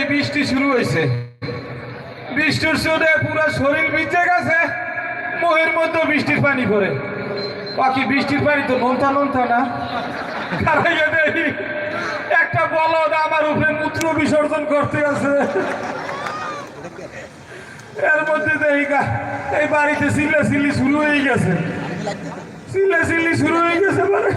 দেখি বৃষ্টি শুরু হয়েছে। বৃষ্টির সুরে পুরো শরীর ভিজে গেছে। মোহের মধ্যে বৃষ্টির পানি পড়ে। বাকি বৃষ্টির পানি তো নোনতা নোনতা না। দেখি একটা বলদ আমার উপরে মূত্র বিসর্জন করতে আছে এর মধ্যে দেখি এই বাড়িতে সিলে সিলি শুরু হয়ে গেছে। সিলে সিলি শুরু হয়ে গেছে মানে।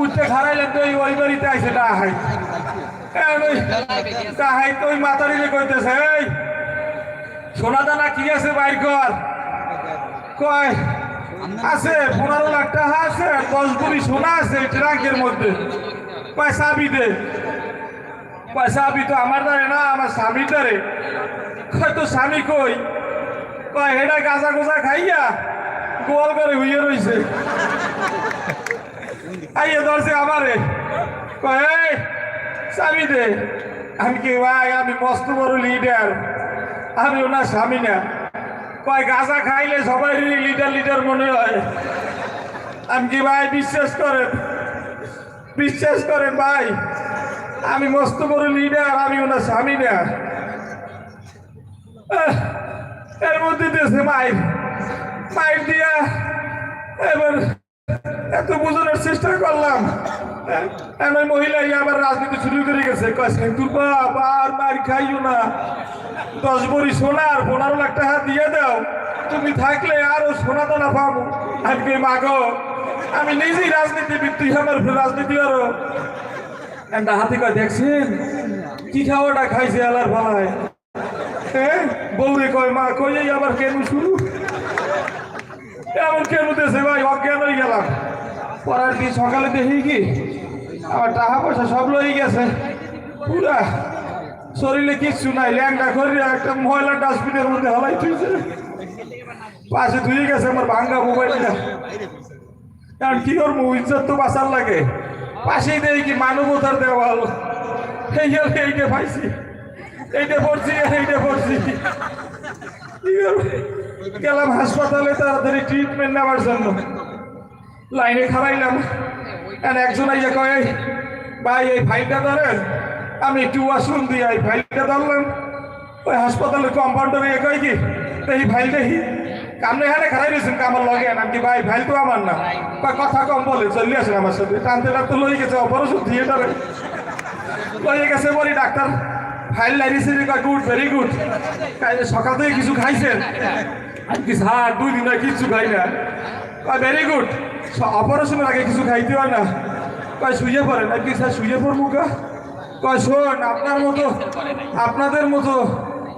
উঠতে খারাইলাম তো ওই বাড়িতে আইসে ডাহাই ডাহাই তো ওই মাতারিলে কইতেছে, এই, সোনা দানা কি আছে বাইর কর? কয়, আছে, পনেরো লাখ টাকা আছে, দশ ভরি সোনা আছে ট্রাঙ্কের মধ্যে। চাবি দে। কয়, চাবি তো আমার দ্বারে না, আমার স্বামীর দ্বারে। কয় তো স্বামী কই? কয়, হেডা গাঁজা গোজা খাইয়া গোয়াল করে হইয়া রইছে। আইয়ে ধরছে আমারে। স্বামী দে আমি কি ভাই, আমি মস্ত বড় লিডার আমি ওনার স্বামী না। কয়, গাঁজা খাইলে সবাই লিডার লিডার মনে হয়। আমি কি ভাই, বিশ্বাস করেন? বিশ্বাস করেন ভাই, আমি মস্ত বড় লিডার আমি ওনার স্বামী না। এর মধ্যে দিয়েছে মাইর মাইর দিয়া এবার এত বোঝানোর চেষ্টা করলাম। এমন মহিলা আবার রাজনীতি শুরু করে গেছে। বাপ, আর মার খাইও না। দশ ভরি সোনার পনেরো লাখ টাকা দিয়ে দাও। তুমি থাকলে আরও সোনা দানা পাবো। আজকে মাগো, আমি নিজেই রাজনীতিবিদ, তুই আমার রাজনীতি আরও একটা হাতে কয়, দেখছেন? কি খাওয়াটা খাইছে আলার ভালায় হ্যাঁ? বৌরে কয়, মা, কই আবার কেন শুরু? এমন কেন দেশে ভাই, অজ্ঞান হয়ে গেলাম। পরের দিন সকালে দেখি কি? আমার টাকা পয়সা সব লই গেছে। পুরা শরীরে কিচ্ছু নাই, ল্যাংটা করি একটা ময়লা ডাস্টবিনের মধ্যে হলাই তুইছে পাশে ধুয়ে গেছে আমার ভাঙ্গা মোবাইলটা। কারণ কি করব, ইজ্জত তো বাঁচার লাগে। পাশেই দেখি কি মানবতার দেওয়াল। এই এইটা পাইছি। এইটা পড়ছি এইটা পড়ছি? গেলাম হাসপাতালে, তাড়াতাড়ি ট্রিটমেন্ট নেওয়ার জন্য। লাইনে খারাইলাম আর একজন আইয়া কয় "এই, ভাই এই ফাইলটা ধরেন। আমি একটু ওয়াশরুম দিয়ে এই ফাইলটা ধরলাম। ওই হাসপাতালের কম্পাউন্ডার ইয়ে কয় কি তো এই ফাইল দেখি। কামনে হানে খারাই রয়েছেন আমার লগে আন কি ভাই ফাইল তো আমার না। বা কথা কম বলে চলে আসেন আমার সাথে। টানতে টানতে লই গেছে অপারেশন থিয়েটারে লয়ে গেছে বলি ডাক্তার ফাইল লাইনিছে গুড ভেরি গুড সকাল থেকে কিছু খাইছেন? আর কি স্যার দুই দিন কিছু খাই না। কয় ভেরি গুড অপারেশনের আগে কিছু খাইতে হয় না। কয়, শুয়ে পড়েন। আর কি স্যার, শুয়ে পড়ব কা কয়, শোন, আপনার মতো, আপনাদের মতো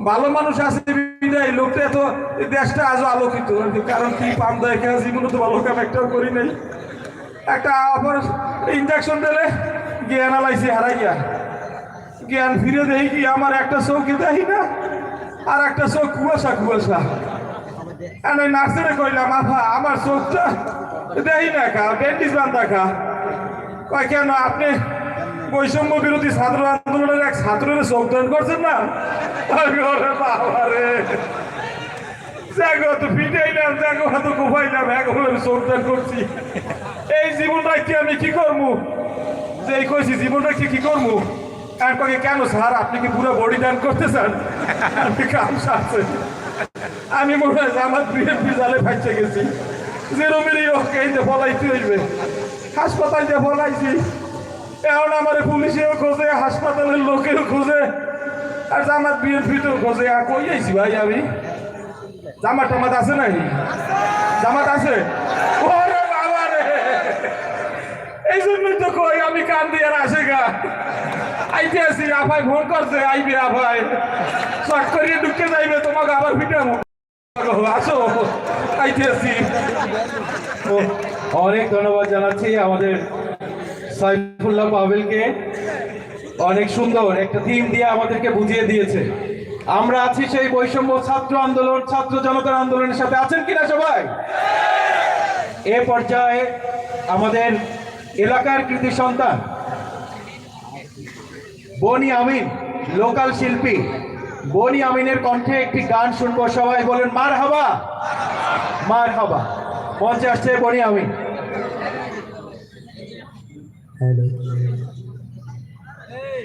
ভালো মানুষ আছে বিদায়। লোকটা এত দেশটা আজও আলোকিত। কারণ কি, পাম দেয় জীবনে তো ভালো কাম একটাও করি নাই। একটা অপারেশন ইঞ্জেকশন দিলে জ্ঞান আলাইছে, হারাই গিয়া। জ্ঞান ফিরে দেই কি, আমার একটা চোখে দেখি না, আর একটা চোখ কুয়াশা কুয়াশা। ওই নার্সেরে কইলাম, আফা, আমার চোখটা দেখি না খা ব্যান্ডিজ বান্ধা খা। কয়, কেন আপনি বৈষম্য বিরোধী ছাত্র আন্দোলনের এক ছাত্রের চোখ করছেন না? আমি ওরে বাবা রে, জাগো তো ফিটাইলাম জাগো হাত কোপাইলাম একবার চোখ দান করছি। এই জীবনটা কি আমি কি করব? যে এই কইছি, জীবনটা কি কি করব? আর কয়ে, কেন স্যার, আপনি কি পুরো বডি দান করতে আপনি কাম সারছেন আমি মনে হয় আমার বিএনপি জালে ফাইছে গেছি। যেরমেরই ওকে এই যে ফলাইতে হইবে। হাসপাতাল যে ফলাইছি এখন আমার পুলিশেও খোঁজে, হাসপাতালের লোকেও খোঁজে। আর জামাত বিএনপিতেও খোঁজে, আর কই আইছি ভাই আমি? জামাত টামাত আছে নাই? জামাত আছে? এই জন্যই তো কই আমি কান দিয়ে আসে গা। আইতে আসি আফাই ফোন করছে, আইবে আফাই শর্ট করিয়ে ঢুকে যাইবে, তোমাকে আবার ফিটামো। অনেক ধন্যবাদ জানাচ্ছি আমাদের সাইফুল্লাহ পাভেলকে। অনেক সুন্দর একটা থিম দিয়ে আমাদেরকে বুঝিয়ে দিয়েছে। আমরা আছি সেই বৈষম্য ছাত্র আন্দোলন, ছাত্র জনতার আন্দোলনের সাথে আছেন কিনা সবাই? এ পর্যায়ে আমাদের এলাকার কৃতি সন্তান, বনি আমিন, লোকাল শিল্পী বনি আমিনের কণ্ঠে একটি গান শুনব সবাই বলেন মার হাবা মার হাবা মঞ্চে আসছে বনি আমিন।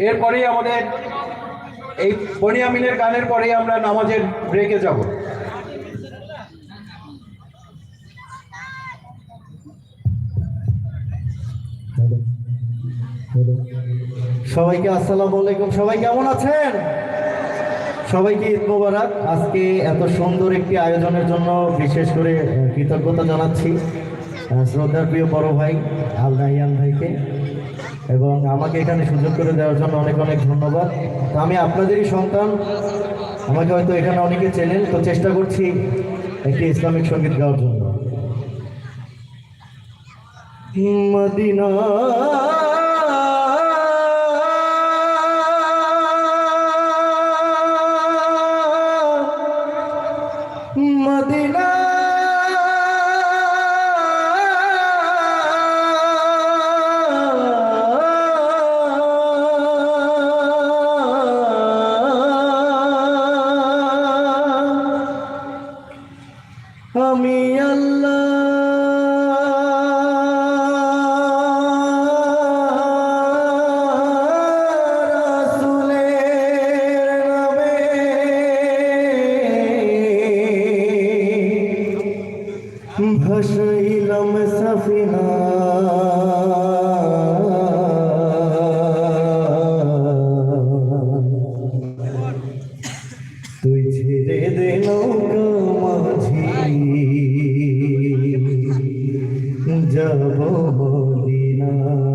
এরপরেই আমাদের এই বনি আমিনের গানের পরেই আমরা নামাজের ব্রেকে যাব। সবাইকে আসসালামু আলাইকুম। সবাই কেমন আছেন? সবাইকে ঈদ মোবারক। আজকে এত সুন্দর একটি আয়োজনের জন্য বিশেষ করে কৃতজ্ঞতা জানাচ্ছি শ্রদ্ধার প্রিয় বড় ভাই আল নাহিয়ান ভাইকে। এবং আমাকে এখানে সুযোগ করে দেওয়ার জন্য অনেক অনেক ধন্যবাদ। আমি আপনাদেরই সন্তান, আমাকে হয়তো এখানে অনেকে চেনেন, তো চেষ্টা করছি একটি ইসলামিক সংগীত গাওয়ার জন্য। মদিনা সাফিনা তুই ছেড়ে দে নৌকা মাঝি। যাব মদিনা।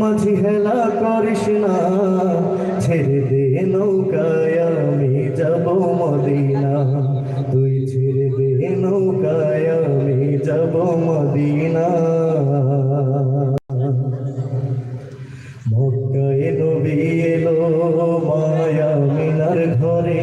মাঝি হেলা করিস না, ছেড়ে দে নৌকায় আমি যাব মদিনা। তুই ছেড়ে দে নৌকায় আমি যাব মদিনা। মক্কায় নবী এলো মায়া মিনার ঘরে